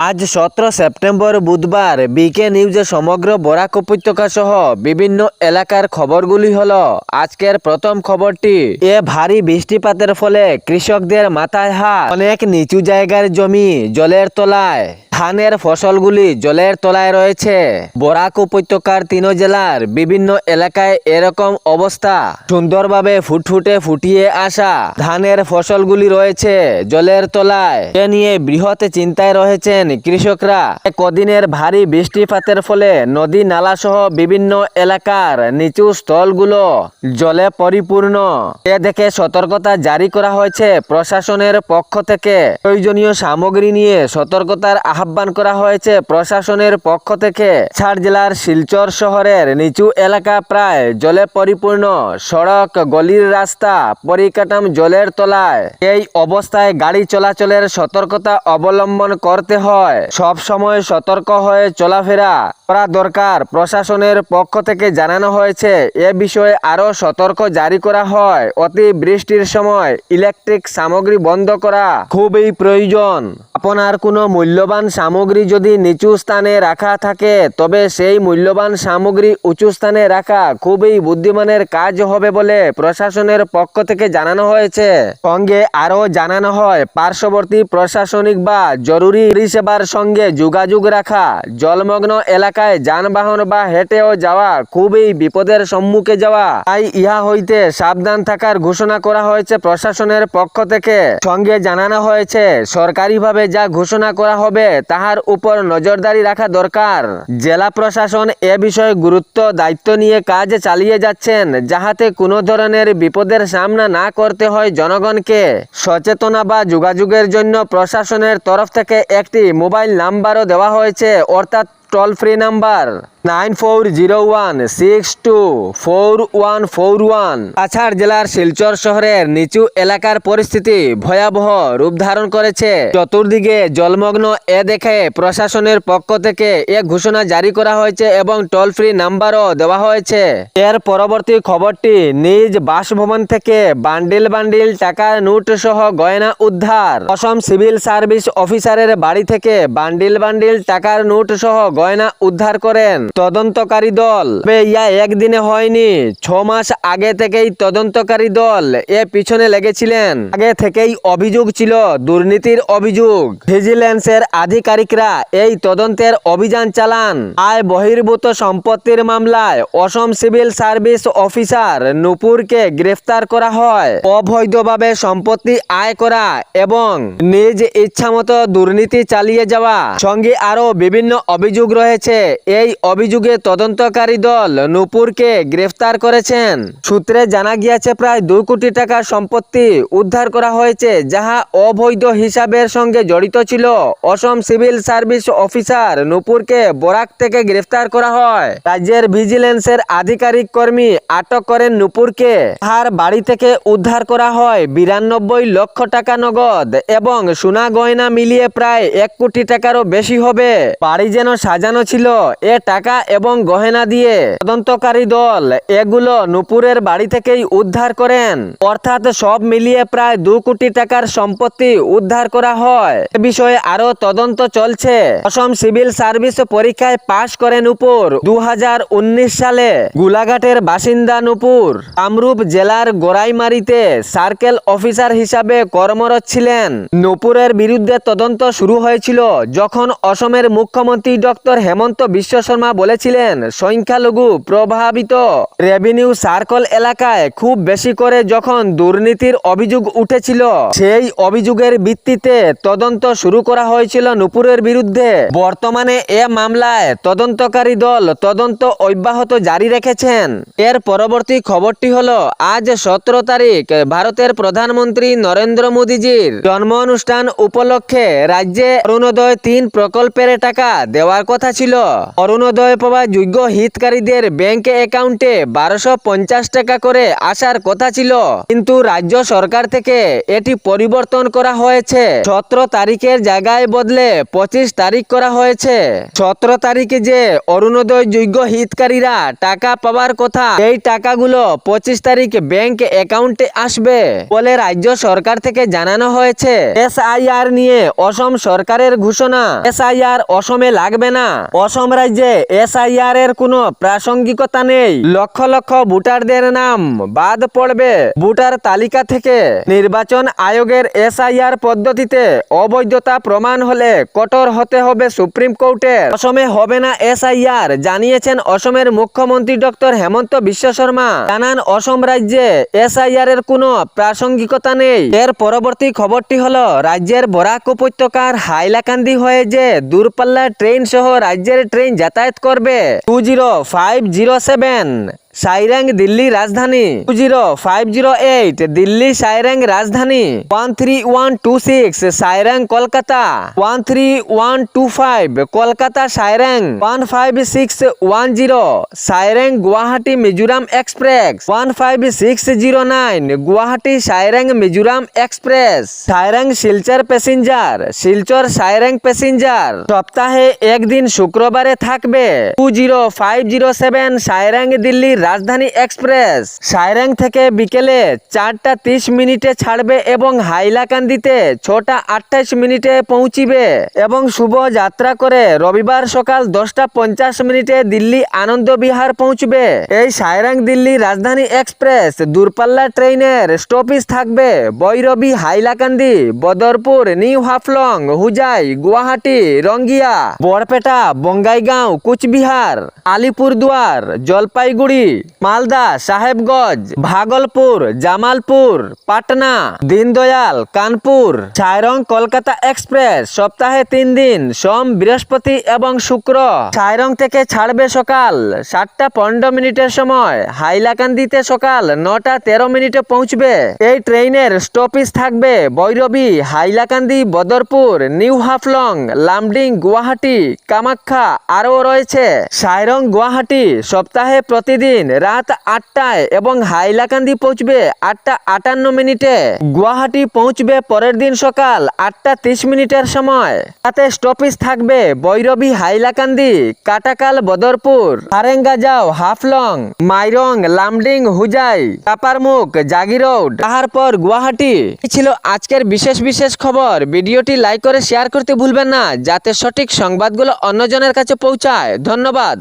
আজ সতেরো সেপ্টেম্বর বুধবার বিকে নিউজে সমগ্র বরাক উপত্যকা সহ বিভিন্ন এলাকার খবরগুলি হল, আজকের প্রথম খবরটি, এ ভারী বৃষ্টিপাতের ফলে কৃষকদের মাথায় হাত, অনেক নিচু জায়গার জমি জলের তলায়, ধানের ফসলগুলি জলের তলায় রয়েছে। বরাক উপত্যকার তিন জেলার বিভিন্ন এলাকায় এরকম অবস্থা, সুন্দরভাবে ফুটফুটে ফুটিয়ে আসা ধানের ফসলগুলি রয়েছে জলের তলায়। এ নিয়ে বৃহৎ চিন্তায় রয়েছেন কৃষকরা কদিনের ভারী বৃষ্টিপাতের ফলে নদী নালা সহ বিভিন্ন এলাকার নিচু স্থলগুলো জলে পরিপূর্ণ। এ দেখে সতর্কতা জারি করা হয়েছে প্রশাসনের পক্ষ থেকে। প্রয়োজনীয় সামগ্রী নিয়ে সতর্কতার আহ্বান করা হয়েছে প্রশাসনের পক্ষ থেকে। ছাড় জেলার শিলচর শহরের নিচু এলাকা প্রায় জলে পরিপূর্ণ। সড়ক, গলির রাস্তা, পরিকাঠাম জলের তলায়। এই অবস্থায় গাড়ি চলাচলের সতর্কতা অবলম্বন করতে হয়। সব সময় সতর্ক হয়ে চলাফেরা করা দরকার। প্রশাসনের পক্ষ থেকে জানানো হয়েছে, এ বিষয়ে আরও সতর্ক জারি করা হয়। অতি বৃষ্টির সময় ইলেকট্রিক সামগ্রী বন্ধ করা খুবই প্রয়োজন। আপনার কোনো মূল্যবান সামগ্রী যদি নিচু স্থানে রাখা থাকে, তবে সেই মূল্যবান সামগ্রী উঁচু স্থানে রাখা খুবই বুদ্ধিমানের কাজ হবে বলে প্রশাসনের পক্ষ থেকে জানানো হয়েছে। সঙ্গে আরও জানানো হয়, পার্শ্ববর্তী প্রশাসনিক বা জরুরি পরিষেবার সঙ্গে যোগাযোগ রাখা, জলমগ্ন এলাকায় যানবাহন বা হেঁটেও যাওয়া খুবই বিপদের সম্মুখে যাওয়া। তাই ইহা হইতে সাবধান থাকার ঘোষণা করা হয়েছে প্রশাসনের পক্ষ থেকে। সঙ্গে জানানো হয়েছে, সরকারিভাবে যা ঘোষণা করা হবে তাহার উপর নজরদারি রাখা দরকার। জেলা প্রশাসন এ বিষয়ে গুরুত্ব, দায়িত্ব নিয়ে কাজ চালিয়ে যাচ্ছেন, যাহাতে কোনো ধরনের বিপদের সামনা না করতে হয় জনগণকে। সচেতনা বা যোগাযোগের জন্য প্রশাসনের তরফ থেকে একটি মোবাইল নাম্বারও দেওয়া হয়েছে, অর্থাৎ toll free number. Nine four zero one, six two four one four one. Cachar জেলার শিলচর শহরের নিচু এলাকার পরিস্থিতি ভয়াবহ রূপ ধারণ করেছে। চতুর্দিকে জলমগ্ন এ দেখে প্রশাসনের পক্ষ থেকে এ ঘোষণা জারি করা হয়েছে এবং টোল ফ্রি নাম্বারও দেওয়া হয়েছে। এর পরবর্তী খবরটি নিজ বাসভবন থেকে বান্ডিল বান্ডিল টাকার নোট সহ গয়না উদ্ধার। অসম সিভিল সার্ভিস অফিসারের বাড়ি থেকে বান্ডিল বান্ডিল টাকার নোট সহ গয়না উদ্ধার করেন। তদন্তকারী দল। ইয়া একদিনে হয়নি, ছ মাস আগে থেকেই তদন্তকারী দল এ পিছনে লেগেছিলেন। আগে থেকেই অভিযোগ ছিল দুর্নীতির অভিযোগ। ভিজিল্যান্সের আধিকারিকরা এই তদন্তের অভিযান চালান। আয় বহির্ভূত সম্পত্তির মামলায় অসম সিভিল সার্ভিস অফিসার নুপুরকে গ্রেফতার করা হয়। অবৈধভাবে সম্পত্তি আয় করা এবং নিজ ইচ্ছামতো দুর্নীতি চালিয়ে যাওয়া। সঙ্গে আরও বিভিন্ন অভিযোগ রয়েছে। এই অভিযোগে তদন্তকারী দল নূপুরকে গ্রেফতার করেছেন। সূত্রে জানা গিয়েছে, প্রায় দুই কোটি টাকার সম্পত্তি উদ্ধার করা হয়েছে, যাহা অবৈধ হিসাবের সঙ্গে জড়িত ছিল। অসম সিভিল সার্ভিস অফিসার নূপুরকে বরাক থেকে গ্রেফতার করা হয়। রাজ্যের ভিজিলেন্সের আধিকারিক কর্মী আটক করেন নূপুরকে। তার বাড়ি থেকে উদ্ধার করা হয় বিরানব্বই লক্ষ টাকা নগদ এবং সোনা গয়না মিলিয়ে প্রায় এক কোটি টাকারও বেশি হবে। বাড়ি যেন সাজানো ছিল, এ টাকা এবং গহেনা দিয়ে তদন্তকারী দল এগুলো নুপুরের বাড়ি থেকেই উদ্ধার করেন। অর্থাৎ সব মিলিয়ে প্রায় দু কোটি টাকার সম্পত্তি উদ্ধার করা হয়। এ বিষয়ে আরও তদন্ত চলছে। অসম সিভিল সার্ভিস পরীক্ষায় পাশ করেন উপর দু সালে। গুলাঘাটের বাসিন্দা নুপুর। কামরূপ জেলার গোড়াইমারিতে সার্কেল অফিসার হিসাবে কর্মরত ছিলেন। নুপুরের বিরুদ্ধে তদন্ত শুরু হয়েছিল যখন অসমের মুখ্যমন্ত্রী ডক্টর হেমন্ত বিশ্ব শর্মা বলেছিলেন, সংখ্যালঘু প্রভাবিত। রেভিনিউ সার্কল এলাকায় খুব বেশি করে যখন দুর্নীতির অভিযোগ উঠেছিল, সেই অভিযোগের ভিত্তিতে তদন্ত শুরু করা হয়েছিল নুপুরের বিরুদ্ধে। বর্তমানে এ মামলায় তদন্তকারী দল তদন্ত অব্যাহত জারি রেখেছেন। এর পরবর্তী খবরটি হল, আজ সতেরো তারিখ ভারতের প্রধানমন্ত্রী নরেন্দ্র মোদীজির জন্ম অনুষ্ঠান উপলক্ষে রাজ্যে অরুণোদয় তিন প্রকল্পের টাকা দেওয়ার কথা ছিল। অরুণোদয় পাওয়া যোগ্য হিতকারীদের ব্যাংক অ্যাকাউন্টে বারোশো পঞ্চাশ টাকা করে আসার কথা ছিল। কিন্তু রাজ্য সরকার থেকে এটি পরিবর্তন করা হয়েছে। সতেরো তারিখের জায়গায় বদলে পঁচিশ তারিখ করা হয়েছে। সতেরো তারিখে যে অরুণোদয় যোগ্য হিতকারীরা টাকা পাওয়ার কথা এই টাকাগুলো পঁচিশ তারিখ ব্যাংক অ্যাকাউন্টে আসবে বলে রাজ্য সরকার থেকে জানানো হয়েছে। এসআইআর নিয়ে অসম সরকারের ঘোষণা, এসআইআর অসমে লাগবে না। অসম রাজ্যে এসআইআর এর কোনো প্রাসঙ্গিকতা নেই। লক্ষ লক্ষ ভোটারদের নাম বাদ পড়বে। ভোটার তালিকা থেকে নির্বাচন আয়োগের এসআইআর পদ্ধতিতে অবৈধতা প্রমাণ হলে কঠোর হতে হবে সুপ্রিম কোর্টের। অসমে হবে না এসআইআর, জানিয়েছেন অসমের মুখ্যমন্ত্রী ডক্টর হেমন্ত বিশ্ব শর্মা। জানান অসম রাজ্যে এসআইআর এর কোনো প্রাসঙ্গিকতা নেই। এর পরবর্তী খবরটি হলো, রাজ্যের বরাক উপত্যকার হাইলাকান্দি হয়ে যে দূরপাল্লার ট্রেন সহ রাজ্যের ট্রেন যাতায়াত করবে। Two zero five zero seven Sairang Delhi Rajdhani. Two zero, five zero eight, Delhi Sairang Rajdhani. One three one two six Sairang Kolkata. One three one two five, Kolkata Sairang one five six one zero Sairang Guwahati Mizoram express. One five six zero nine, Guwahati Sairang Mizoram express. Sairang Silchar passenger, Silchar Sairang passenger. সপ্তাহে একদিন শুক্রবারে থাকবে। Two zero, five zero seven Sairang দিল্লির রাজধানী express. Sairang থেকে বিকেলে চারটা তিরিশ মিনিটে ছাড়বে এবং হাইলাকান্দিতে ছটা আটাইশ মিনিটে পৌঁছিবে এবং শুভ যাত্রা করে রবিবার সকাল দশটা পঞ্চাশ মিনিটে দিল্লি আনন্দ বিহার পৌঁছবে। এই সাইরাং দিল্লি রাজধানী এক্সপ্রেস দূরপাল্লা ট্রেনের স্টপেজ থাকবে বৈরবী হাইলাকান্দি, বদরপুর, নিউ হাফলং, হুজাই, গুয়াহাটি, রঙ্গিয়া, বরপেটা, বঙ্গাইগাঁও, কুচবিহার, আলিপুরদুয়ার, জলপাইগুড়ি মালদা, সাহেবগঞ্জ, ভাগলপুর, জামালপুর, পাটনা, দীনদয়াল, কানপুর সাইরং কলকাতা এক্সপ্রেস, সপ্তাহে তিন দিন, সোম, বৃহস্পতি এবং শুক্র। সাইরং থেকে ছাড়বে সকাল সাতটা পনেরো মিনিটের সময়। হাইলাকান্দিতে সকাল নটা তেরো মিনিটে পৌঁছবে। এই ট্রেনের স্টপেজ থাকবে বৈরবী হাইলাকান্দি, বদরপুর, নিউ হাফলং, লামডিং, গুয়াহাটি, কামাখ্যা আরও রয়েছে। সাইরং গুয়াহাটি সপ্তাহে প্রতিদিন রাত আটটায় এবং হাইলাকান্দি পৌঁছবে আটটা আটান্ন মিনিটে। গুয়াহাটি পৌঁছবে পরের দিন সকাল আটটা তিরিশ মিনিটের সময়। তাতে স্টপেজ থাকবে বৈরবী হাইলাকান্দি, কাটাকাল বদরপুর হারেঙ্গা যাও, হাফলং, মাইরং, লামডিং, হুজাই, কাপারমুখ জাগিরোড তাহার পর গুয়াহাটি। ছিল আজকের বিশেষ বিশেষ খবর। ভিডিওটি লাইক করে শেয়ার করতে ভুলবেন না, যাতে সঠিক সংবাদগুলো অন্যজনের কাছে পৌঁছায়। ধন্যবাদ।